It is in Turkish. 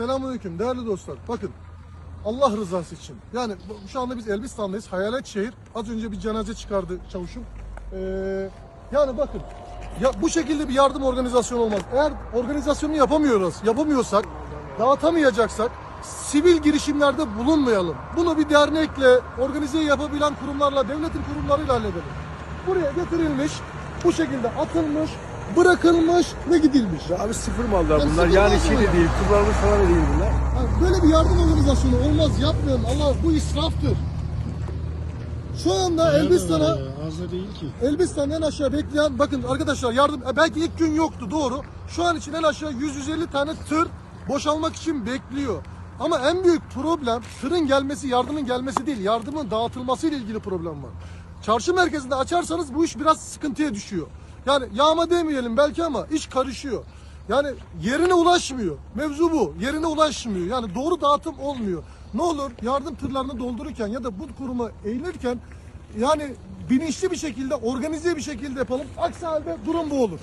Selamünaleyküm değerli dostlar. Bakın Allah rızası için. Yani şu anda biz Elbistan'dayız. Hayalet şehir. Az önce bir cenaze çıkardı çavuşum. Ee, yani bakın ya bu şekilde bir yardım organizasyonu olmaz. Eğer organizasyonu yapamıyoruz, yapamıyorsak, dağıtamayacaksak sivil girişimlerde bulunmayalım. Bunu bir dernekle, organize yapabilen kurumlarla, devletin kurumlarıyla halledelim. Buraya getirilmiş, bu şekilde atılmış, bırakılmış ve gidilmiş. Abi sıfır mallar Yani bunlar. sıfır Yani mallar şey de değil, kullanılmış falan da değil bunlar. Yani böyle bir yardım organizasyonu olmaz yapmayalım. Allah bu israftır. Şu anda Elbistan'a Az değil ki. Elbistan'da en aşağı bekleyen bakın arkadaşlar yardım e, belki ilk gün yoktu doğru. Şu an için en aşağı 100-150 tane tır boşalmak için bekliyor. Ama en büyük problem tırın gelmesi, yardımın gelmesi değil, yardımın dağıtılması ile ilgili problem var. Çarşı merkezinde açarsanız bu iş biraz sıkıntıya düşüyor. Yani yağma demeyelim belki ama iş karışıyor. Yani yerine ulaşmıyor. Mevzu bu. Yerine ulaşmıyor. Yani doğru dağıtım olmuyor. Ne olur yardım tırlarını doldururken ya da bu kuruma eğilirken yani bilinçli bir şekilde, organize bir şekilde yapalım. Aksi halde durum bu olur.